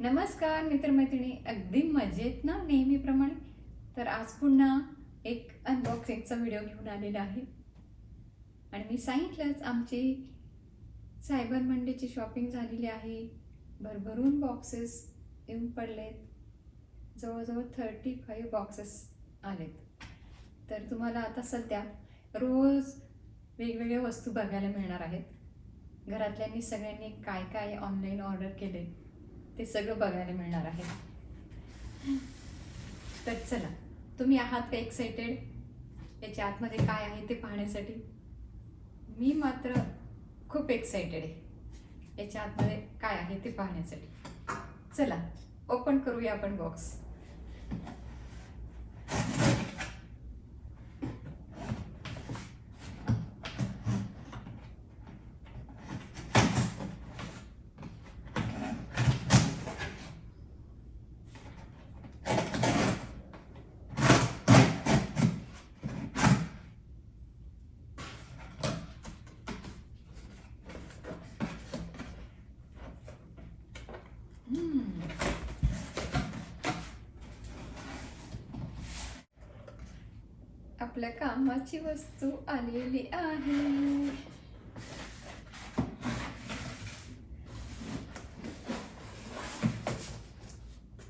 नमस्कार मित्रमैत्रिणी. अगदी मजेत ना नेहमीप्रमाणे? तर आज पुन्हा एक अनबॉक्सिंगचा व्हिडिओ घेऊन आलेला आहे. आणि मी सांगितलंच आमची सायबर मंडेची शॉपिंग झालेली आहे. भरभरून बॉक्सेस येऊन पडलेत. जवळजवळ थर्टी फाईव्ह बॉक्सेस आलेत. तर तुम्हाला आता सध्या रोज वेगवेगळ्या वस्तू बघायला मिळणार आहेत. घरातल्यांनी सगळ्यांनी काय काय ऑनलाईन ऑर्डर केले? ते सगळं बघायला मिळणार आहे. तर चला तुम्ही आहात का एक्साइटेड याच्या आतमध्ये काय आहे ते पाहण्यासाठी? मी मात्र खूप एक्साइटेड आहे. याच्या आतमध्ये काय आहे ते पाहण्यासाठी? चला ओपन करूया आपण बॉक्स कामाची वस्तू आलेली आहे.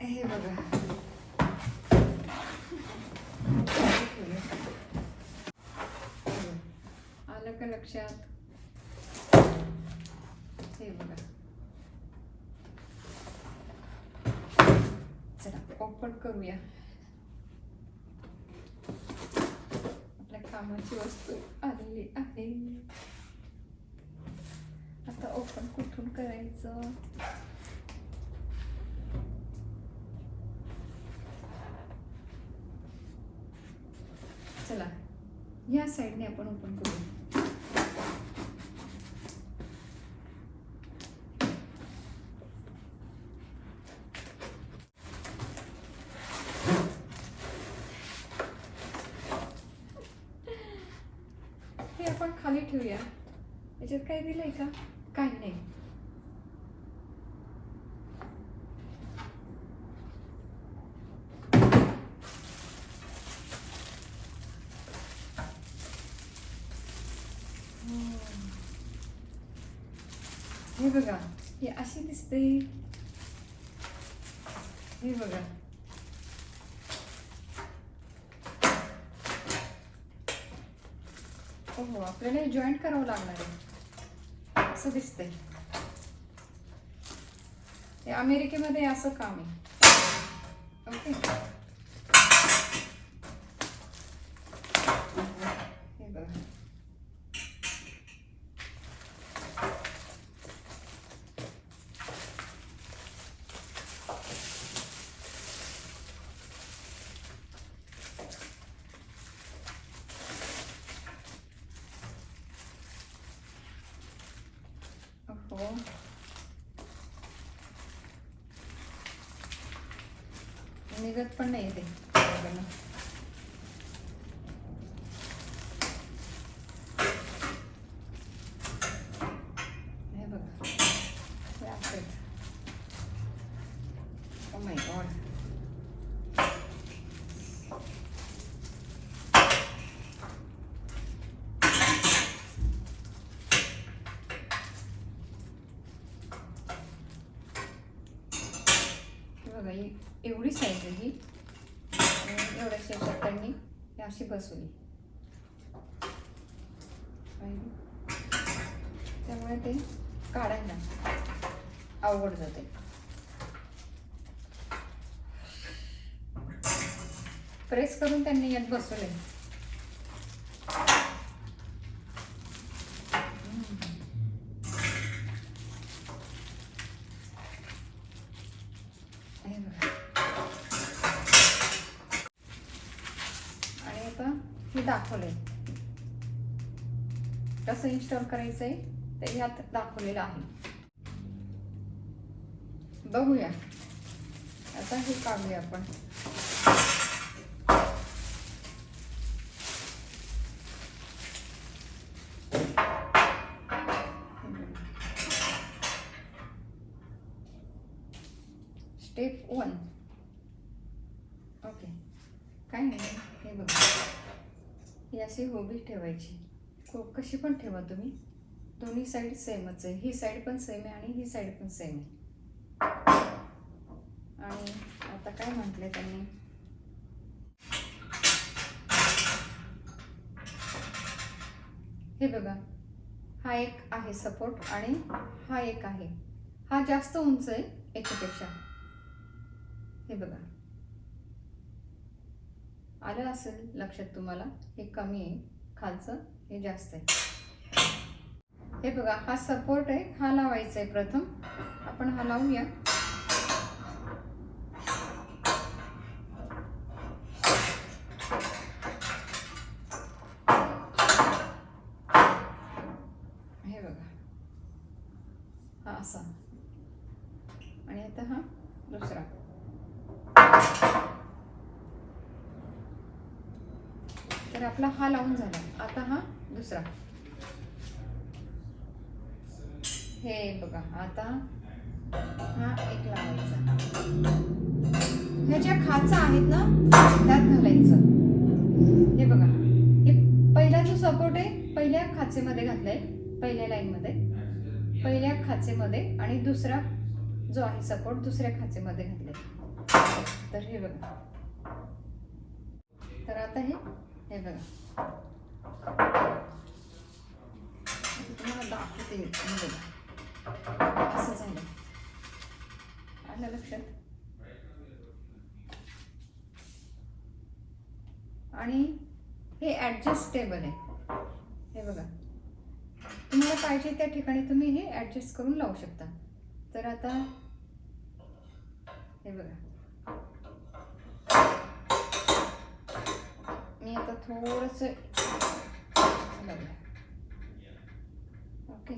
हे बघा. आलं का लक्षात? हे बघा. चला ओपन करूया आपल्या कामाची वस्तू आलेली आहे. आता ओपन कुठून करायचं? चला या साईडने आपण ओपन करू हे आपण खाली ठेवूया. याच्यात काय दिलंय का? काही नाही. हे बघा हे अशी दिसते हे बघा हो हो आपल्याला हे जॉईंट करावं लागणार आहे. असं दिसतंय. हे अमेरिकेमध्ये असं काम आहे. ओके हे बघा ओहो निघत पण नाही ते बघा. हे बघा हे असंच. Oh my God. हे बघा ही एवढी साईज आहे ही आणि एवढ्याशा याच्यात त्यांनी ही बसवली त्यामुळे ते काढायला अवघड जाते प्रेस करून त्यांनी यात बसवले हे बघा. आणि आता हे दाखवलंय स्टर करायचं आहे ते ह्यात दाखवलेलं आहे. बघूया. आता हे काढूया आपण. स्टेप वन ओके काय नाही हे बघा. ही अशी होबी ठेवायची. हो कशी पण ठेवा तुम्ही. दोन्ही साईड सेमच आहे. ही साईड पण सेम आहे आणि ही साईड पण सेम आहे. आणि आता काय म्हटले त्यांनी? हे बघा. हा एक आहे सपोर्ट आणि हा एक आहे. हा जास्त उंच आहे याच्यापेक्षा. हे बघा. आलं असेल लक्षात तुम्हाला? हे कमी आहे खालचं. हे जास्त आहे. हे बघा हा सपोर्ट आहे हा लावायचा आहे प्रथम. आपण हा लावूया. हे बघा. हा असा. आणि आता हा दुसरा. तर आपला हा लावून झाला. आता हा दुसरा. हे बघा आता हा एक लावायचा. ह्या ज्या खाचा आहेत ना त्यात घालायचं. हे बघा हे पहिला जो सपोर्ट आहे पहिल्या खाचेमध्ये घातलाय पहिल्या लाईनमध्ये पहिल्या खाचेमध्ये आणि दुसरा जो आहे सपोर्ट दुसऱ्या खाचेमध्ये घातलाय. तर हे बघा. तर आता हे हे बघा. तुम्हाला दाखवते मी असं झालं. आलं लक्षात? आणि हे ॲडजस्टेबल आहे. हे बघा. तुम्हाला पाहिजे त्या ठिकाणी तुम्ही हे ॲडजस्ट करून लावू शकता. तर आता हे बघा. मी आता थोडंसं लावूया. ओके.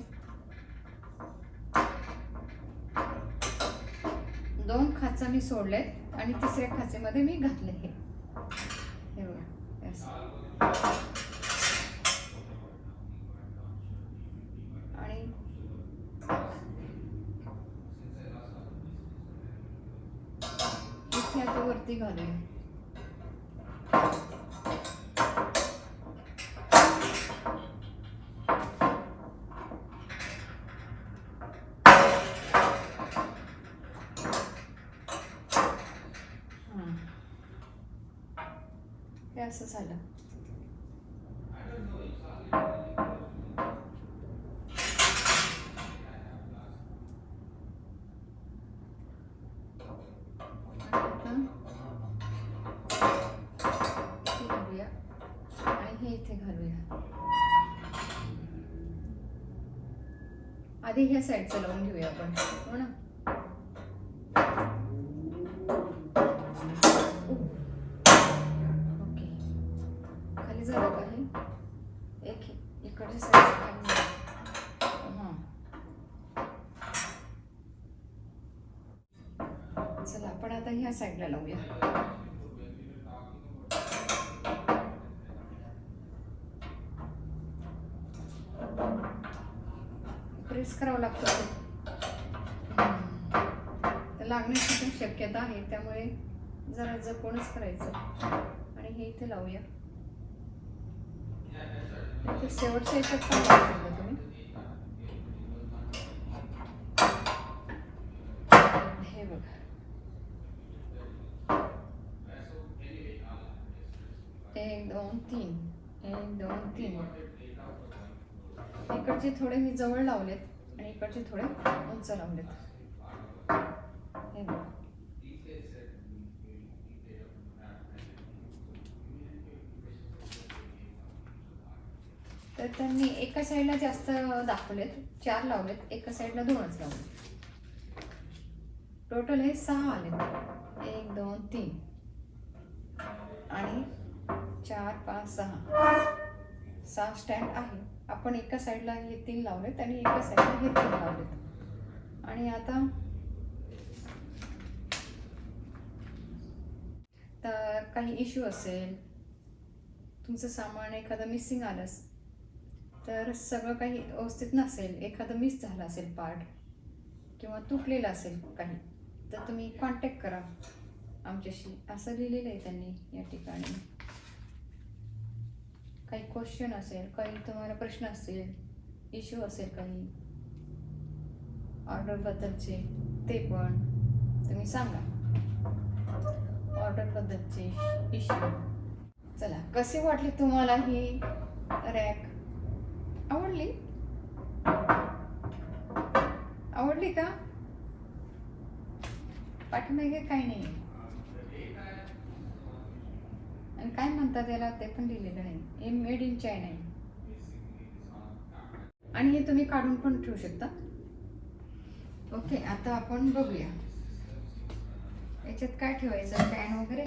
दोन खाचा मी सोडलेत आणि तिसऱ्या खाचेमध्ये मी घातले हे. आणि इथे आता वरती घालूया. आधी ह्या साईडचं लावून घेऊया आपण. हो ना? ओके. खाली झालं का हे? एक इकडच्या साईडचं खाली हां. चला आपण आता ह्या साईडला लावूया. प्रेस करावं लागतं ते. तर लागण्याची पण शक्यता आहे त्यामुळे जरा जपूनच करायचं. आणि हे इथे लावूया. शेवटच्या याच्यात पण लावू शकता तुम्ही. हे बघा एक दोन तीन एक दोन तीन इकडचे थोडे मी जवळ लावलेत आणि इकडचे थोडे उंच लावलेत. हे बघा. तर त्यांनी एका साईडला जास्त दाखवलेत चार लावलेत एका साईडला दोनच लावलेत. टोटल हे सहा आले एक दोन तीन. आणि चार पाच सहा. सहा स्टँड आहे. आपण एका साईडला हे तीन लावलेत आणि एका साईडला हे तीन लावलेत. आणि आता तर काही इश्यू असेल तुमचं सामान एखादं मिसिंग आलंच तर सगळं काही व्यवस्थित नसेल एखादं मिस झालं असेल पार्ट किंवा तुटलेलं असेल काही तर तुम्ही कॉन्टॅक्ट करा आमच्याशी. असं लिहिलेलं आहे त्यांनी या ठिकाणी. काही क्वेश्चन असेल काही तुम्हाला प्रश्न असेल इश्यू असेल काही ऑर्डरबद्दलचे ते पण तुम्ही सांगा. ऑर्डरबद्दलचे इश्यू चला कसे वाटले तुम्हाला ही रॅक आवडली? आवडली का? पाठीमागे काही नाही. आणि काय म्हणतात याला? ते पण लिहिलेलं नाही. हे मेड इन चायना आहे. आणि हे तुम्ही काढून पण ठेवू शकता. ओके आता आपण बघूया. याच्यात काय ठेवायचं? पॅन वगैरे?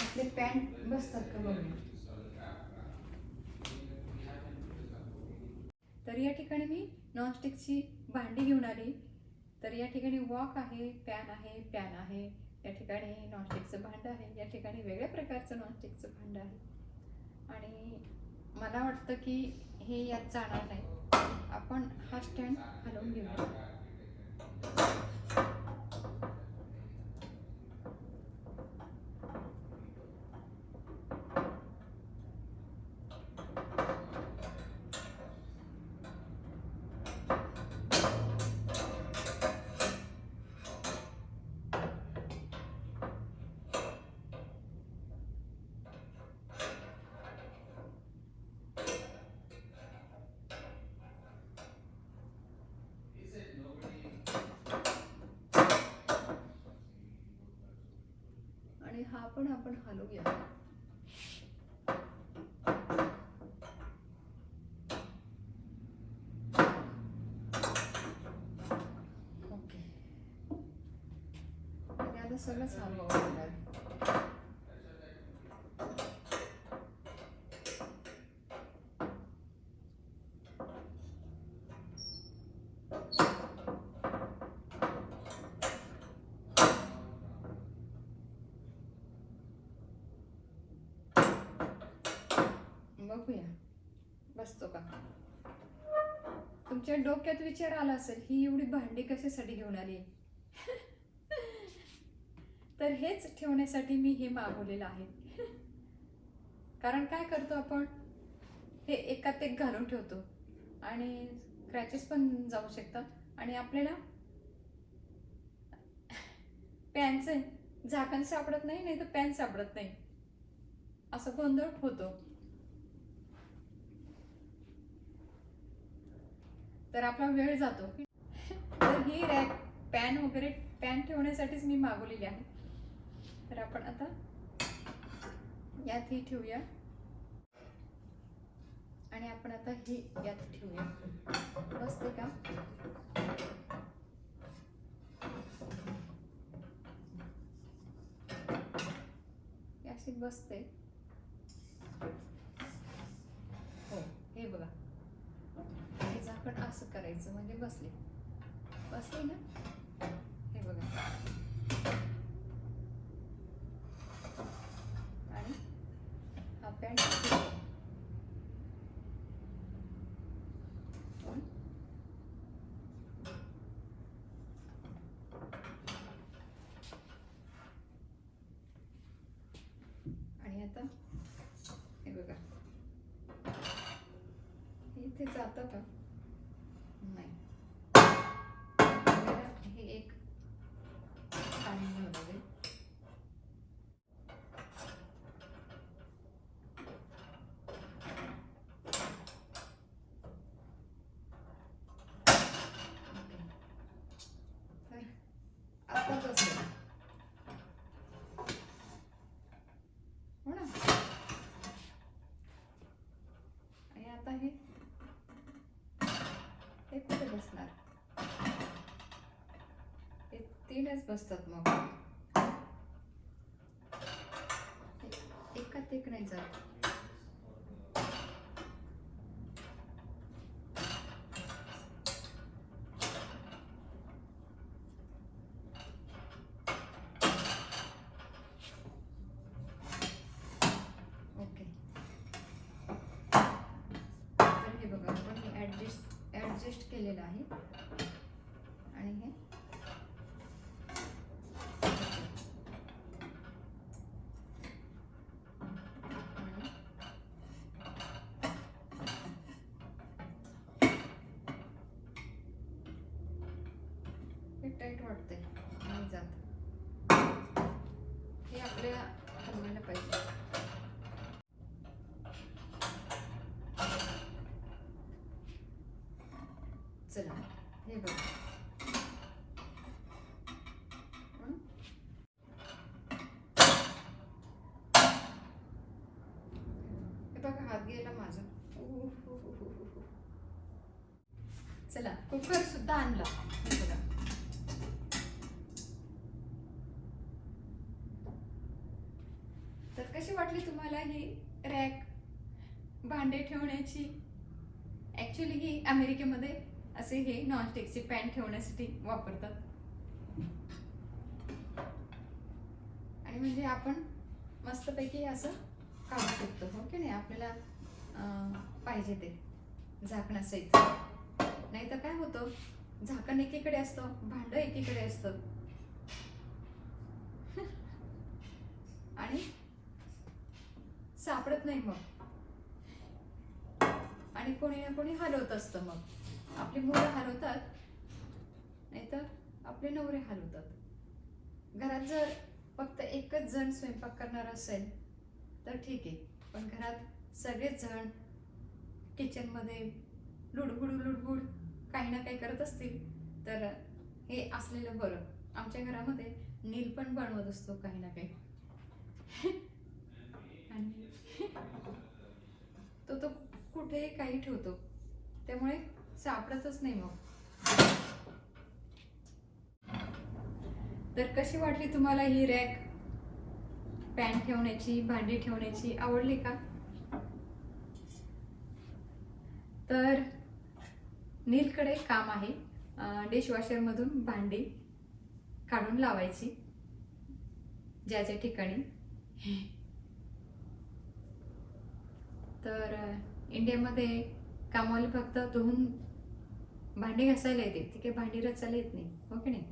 आपले पॅन बसतात का बघूया? तर या ठिकाणी मी नॉनस्टिकची भांडी घेऊन आली. तर या ठिकाणी वॉक आहे पॅन आहे पॅन आहे. या ठिकाणी नॉनस्टिकचं भांडं आहे. या ठिकाणी वेगळ्या प्रकारचं नॉनस्टिकचं भांडं आहे. आणि मला वाटतं की हे यात जाणार नाही. आपण हा स्टँड हलवून घेऊया. आणि हा पण आपण हलवूया ओके आता सगळंच हलवावं लागणार बघूया. बसतो का? तुमच्या डोक्यात विचार आला असेल ही एवढी भांडी कशासाठी घेऊन आली? तर हेच ठेवण्यासाठी मी हे मागवलेलं आहे. कारण काय करतो आपण? हे एकात एक घालून ठेवतो. आणि क्रॅचेस पण जाऊ शकतात. आणि आपल्याला पॅनचे झाकण सापडत नाही नाही तर पॅन सापडत नाही. असं गोंधळ होतो. तर आपला वेळ जातो. तर ही रॅक पॅन वगैरे पॅन ठेवण्यासाठीच मी मागवलेली आहे. तर आपण आता यात ही ठेवूया. आणि आपण आता ही यात ठेवूया. बसते का? अशी बसते. हो हे बघा. असं करायचं म्हणजे बसले. बसले ना? हे बघा. आणि हा पॅन्ट आणि आता हे बघा. इथे जातं का नाही आपल्याला हे एक काढून घ्यावं लागेल ओके. तर आता बसेल हो ना आणि आता हे हे कुठे बसणार? हे तीनच बसतात मग हे एकात एक नाही जात ओके तर हे बघा आपण हे ॲडजस्ट केलेलं आहे. आणि हे. टाईट वाटते नाही जात. हे आपल्या हलवायला पाहिजे चला हे बघ हं? हे बघा हात गेला माझा उफ, उफ, उफ, उफ, उफ. चला कुकर सुद्धा आणला. बघा. तर कशी वाटली तुम्हाला ही रॅक भांडे ठेवण्याची? ऍक्च्युली ही अमेरिकेमध्ये असे हे नॉनस्टिकचे पॅन ठेवण्यासाठी वापरतात. आणि म्हणजे आपण मस्तपैकी असं काढू शकतो हो की नाही? आपल्याला पाहिजे ते झाकण्यासहित नाही तर काय होतं? झाकण एकीकडे असतं भांड एकीकडे असतं. आणि सापडत नाही मग. आणि कोणी ना कोणी हलवत असतं मग. आपली मुलं हलवतात नाहीतर आपले नवरे हलवतात. घरात जर फक्त एकच जण स्वयंपाक करणार असेल तर ठीक आहे. पण घरात सगळेच जण किचनमध्ये लुडबुड लुडबुड काही ना काही करत असतील तर हे असलेलं बरं. आमच्या घरामध्ये नील पण बनवत असतो काही ना काही. आणि तो तो कुठेही काही ठेवतो. त्यामुळे सापडतच नाही मग. तर कशी वाटली तुम्हाला ही रॅक? पॅन ठेवण्याची भांडी ठेवण्याची आवडली का? तर नीलकडे काम आहे. डिशवॉशरमधून भांडी काढून लावायची. ज्या ज्या ठिकाणी. तर इंडियामध्ये कामवाली फक्त धुवून भांडी घासायला येते. ती काही भांडी रचायला येत नाही. हो की नाही?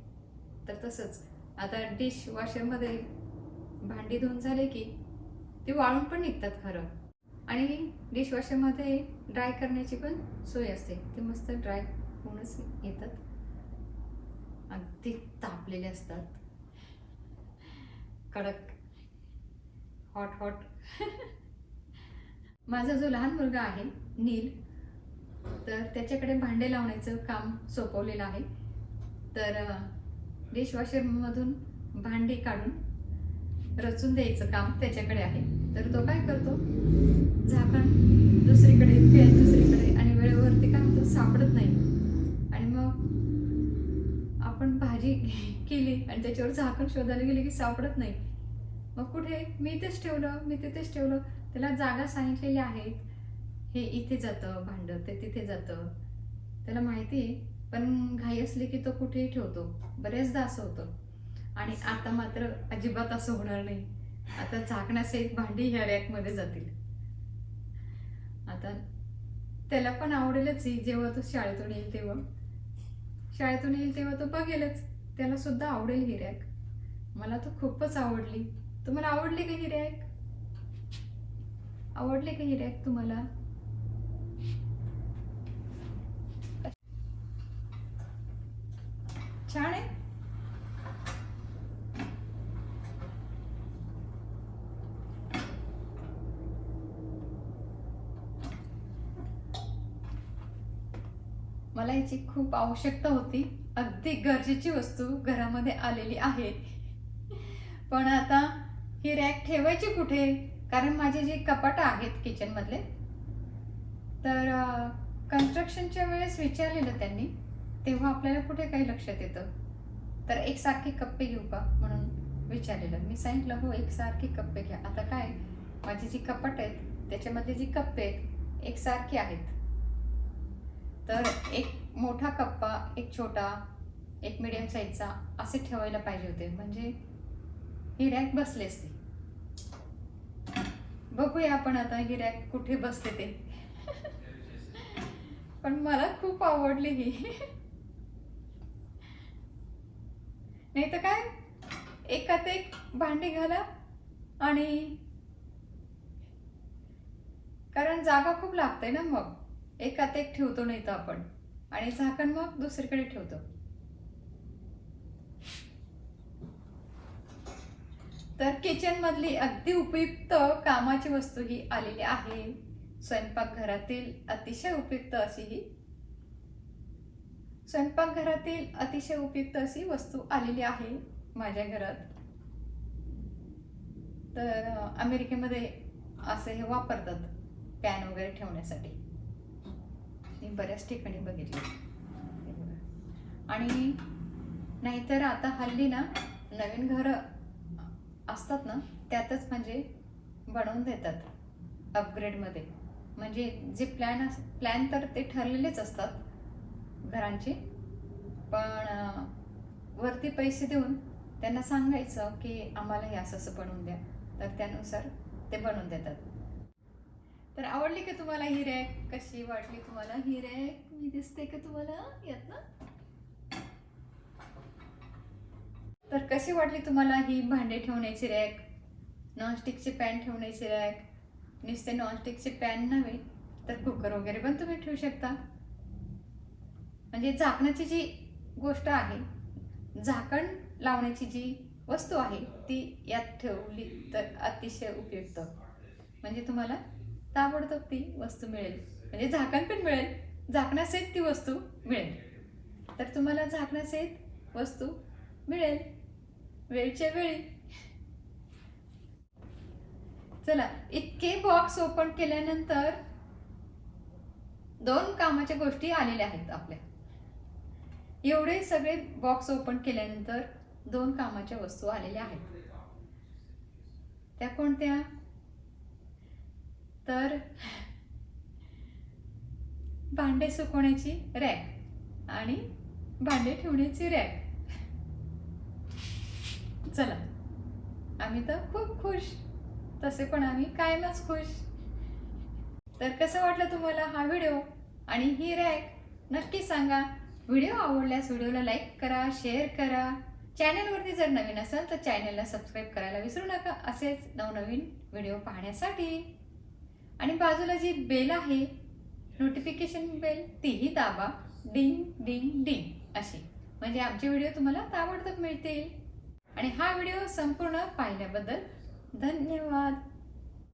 तर तसंच. आता डिश वॉशरमध्ये भांडी धुवून झाले की ती वाळून पण निघतात खरं. आणि डिशवॉशरमध्ये ड्राय करण्याची पण सोय असते. ते मस्त ड्राय होऊनच येतात. अगदी तापलेले असतात. कडक. Hot hot. माझा जो लहान मुलगा आहे नील तर त्याच्याकडे भांडे लावण्याचं काम सोपवलेलं आहे. तर डिशवॉशरमधून भांडी काढून रचून द्यायचं काम त्याच्याकडे आहे. तर तो काय करतो? झाकण दुसरीकडे पेन दुसरीकडे आणि वेळेवरती काय होतं? सापडत नाही. आणि मग आपण भाजी केली आणि त्याच्यावर झाकण शोधायला गेले की सापडत नाही. मग कुठे? मी इथेच ठेवलं मी तिथेच ठेवलं. त्याला जागा सांगितलेली आहेत हे इथे जातं भांडं ते तिथे जातं. त्याला माहिती आहे. पण घाई असली की तो कुठेही ठेवतो. बऱ्याचदा असं होतं. आणि आता मात्र अजिबात असं होणार नाही. आता झाकण्यासहित भांडी ह्या रॅकमध्ये जातील. आता त्याला पण आवडेलच ही जेव्हा तो शाळेतून येईल तेव्हा. शाळेतून येईल तेव्हा तो बघेलच. त्याला सुद्धा आवडेल ही रॅक. मला तर खूपच आवडली. तुम्हाला आवडली का ही रॅक? आवडली का ही रॅक तुम्हाला छान आहे मला याची खूप आवश्यकता होती. अगदी गरजेची वस्तू घरामध्ये आलेली आहे. पण आता ही रॅक ठेवायची कुठे? कारण माझे जे कपाट आहेत किचनमधले तर कन्स्ट्रक्शनच्या वेळेस विचारलेलं त्यांनी तेव्हा आपल्याला कुठे काही लक्षात येतं? तर एकसारखे कप्पे घेऊ का? म्हणून विचारलेलं. मी सांगितलं हो एकसारखे कप्पे घ्या. आता काय? माझी जी कपाट आहेत त्याच्यामधले जी कप्पे आहेत एकसारखे आहेत. तर एक मोठा कप्पा एक छोटा एक मिडियम साईजचा असे ठेवायला पाहिजे होते. म्हणजे ही रॅक बसली असते. बघूया आपण आता ही रॅक कुठे बसते ते. पण मला खूप आवडली ही. नाही तर काय? एकात एक भांडी घाला आणि कारण जागा खूप लागते ना मग. एकात एक ठेवतो नाही तर आपण. आणि झाकण मग दुसरीकडे ठेवतो. तर किचन मधली अगदी उपयुक्त कामाची वस्तू ही आलेली आहे. स्वयंपाकघरातील अतिशय उपयुक्त अशी ही. स्वयंपाकघरातील अतिशय उपयुक्त अशी वस्तू आलेली आहे माझ्या घरात. तर अमेरिकेमध्ये असं हे वापरतात पॅन वगैरे ठेवण्यासाठी. मी बऱ्याच ठिकाणी बघितले. आणि नाहीतर आता हल्ली ना नवीन घरं असतात ना त्यातच म्हणजे बनवून देतात अपग्रेडमध्ये म्हणजे जे प्लॅन अस प्लॅन तर ते ठरलेलेच असतात घरांचे पण वरती पैसे देऊन त्यांना सांगायचं की आम्हाला हे असं असं बनवून द्या. तर त्यानुसार ते बनवून देतात. तर आवडली का तुम्हाला ही रॅक? कशी वाटली तुम्हाला ही रॅक? मी दिसते का तुम्हाला यात ना तर कशी वाटली तुम्हाला ही भांडे ठेवण्याची रॅक? नॉनस्टिकचे पॅन ठेवण्याची रॅक? नुसते नॉनस्टिकचे पॅन नव्हे तर कुकर वगैरे पण तुम्ही ठेवू शकता. म्हणजे झाकण्याची जी गोष्ट आहे झाकण लावण्याची जी वस्तू आहे ती यात ठेवली तर अतिशय उपयुक्त. म्हणजे तुम्हाला ताबडतोब ती वस्तू मिळेल. म्हणजे झाकण पण मिळेल झाकण्यासहित ती वस्तू मिळेल. तर तुम्हाला झाकण्यासहित वस्तू मिळेल वेळच्या वेळी. चला इतके बॉक्स ओपन केल्यानंतर दोन कामाच्या गोष्टी आलेल्या आहेत आपल्या. एवढे सगळे बॉक्स ओपन केल्यानंतर दोन कामाच्या वस्तू आलेल्या आहेत. त्या कोणत्या? तर भांडे सुकवण्याची रॅक आणि भांडे ठेवण्याची रॅक. चला आम्ही तर खूप खुश. तसे पण आम्ही कायमच खुश. तर कसं वाटलं तुम्हाला हा व्हिडिओ आणि ही रॅक? नक्की सांगा. व्हिडिओ आवडल्यास व्हिडिओला लाईक करा शेअर करा. चॅनलवरती जर नवीन असेल तर चॅनलला सबस्क्राईब करायला विसरू नका. असेच नवनवीन व्हिडिओ पाहण्यासाठी. आणि बाजूला जी बेल आहे नोटिफिकेशन बेल तीही दाबा. डिंग डिंग डिंग अशी. म्हणजे आमचे व्हिडिओ तुम्हाला ताबडतोब मिळतील. आणि हा व्हिडिओ संपूर्ण पाहिल्याबद्दल धन्यवाद.